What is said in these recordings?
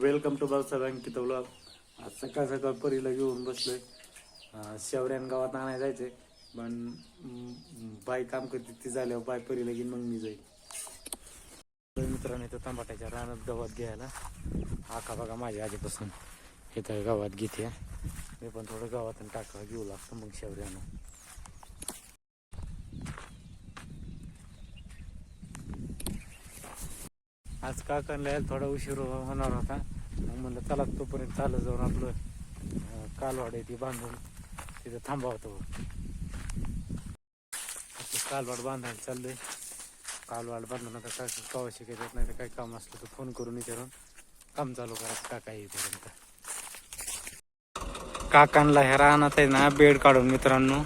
Welcome to Balsaheb Ankit blog आज सकाळ सकाळ परीला घेऊन बसलोय. अं, शेवऱ्यान गावात आणायला जायचंय पण बाई काम करते ती झाल्यावर बाय परीला घेऊन मग मी जाईल. तर मित्रांनो इथं टमाट्याच्या रानात गावात घ्यायला. आका बघा माझ्या आधीपासून इथं गावात घेते. मी पण थोडं गावातून टाका घेऊ लागतो मग शेवऱ्यानं. आज काकांना यायला थोडा उशीर हो- होणार होता. मग म्हणलं चला तोपर्यंत चालत जाऊन आपलं कालवाड आहे ती बांधून. तिथं थांबावतो कालवाड बांधायला चाललंय. कालवाड बांधून आता काय कवा शिकायचं नाही तर काही काम असलं तर फोन करून विचारून काम चालू करायचं. काका येईपर्यंत. काकांना ह्या राहणार आहे ना बेड काढून मित्रांनो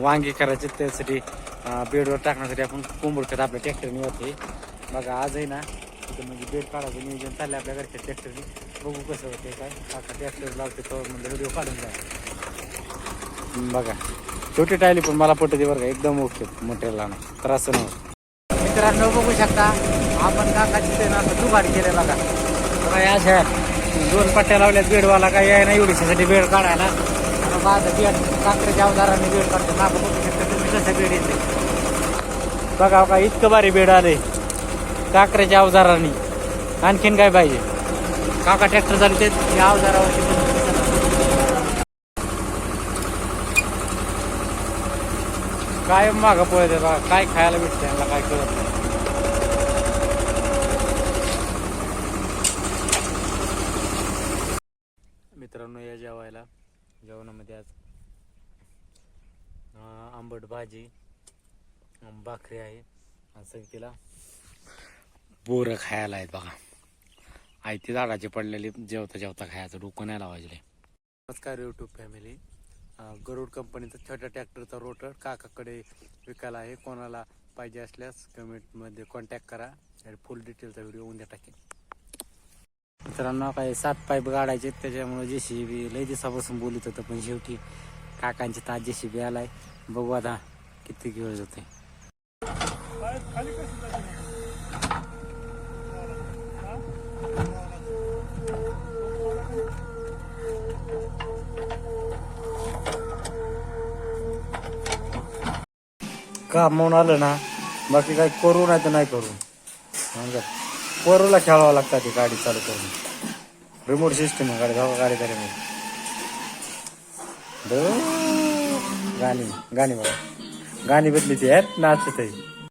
वांगी करायचे त्यासाठी बेडवर टाकण्यासाठी आपण कोंबडकत आपल्या ट्रॅक्टरने होते बघा आज आहे ना तिथं म्हणजे बेड काढायचं नियोजन चाललं आपल्या घरच्या ट्रॅक्टरने बघू कसं होते काय. काका ट्रॅक्टर लावते तो म्हणजे व्हिडिओ काढून जा बघा छोटी टायली पण मला पटते बरं का एकदम ओके मोठ्याला त्रास नव्हतं मित्रांनो बघू शकता आपण काकाची ते ना असं दुभाट केलेला का बघा या अशा दोन पट्ट्या लावल्यात बेडवाला काय आहे ना एवढीसाठी बेड काढायला. आता माझं बेड काकड्याच्या अवजाराने बेड काढतो ना बघू शकता तुम्ही कसं बेड येते बघा का इतकं भारी बेड आले काकऱ्याच्या अवजाराने. आणखीन काय पाहिजे? काका ट्रॅक्टर झाले ते. या अवजारावरती काय मागं पळत बघा काय खायला भेटतं त्यांना काय कळत नाही. मित्रांनो या जेवायला. जेवणामध्ये आज आंबट भाजी भाकरी आहे. असं तिला बोरं खायला आहेत बघा. आयती झाडाचे पडलेले जेवता जेवता खायचं डोकं नाही लावायचे नमस्कार यूट्यूब फॅमिली गरुड कंपनीचा छोट्या ट्रॅक्टरचा रोटर काकाकडे विकायला आहे. कोणाला पाहिजे असल्यास कमेंटमध्ये कॉन्टॅक्ट करा. आणि फुल डिटेलचा व्हिडिओ उद्या टाकेन मित्रांनो काही सात पाईप गाडायचे त्याच्यामुळे जे सी बी लय दिवसापासून बोलत होतं पण शेवटी काकांची ताज जे सी बी आलाय. बघू आता किती वेळ जाते काम म्हणून आलं ना बाकी काही करू नाही तर नाही करू. म्हणजे पोरूला खेळावं लागतं ती गाडी चालू करून. रिमोट सिस्टम आहे गाडी धावा गाडी गाडी गाणी गाणी बघा. गाणी बदली ती आहेत नाचत आहे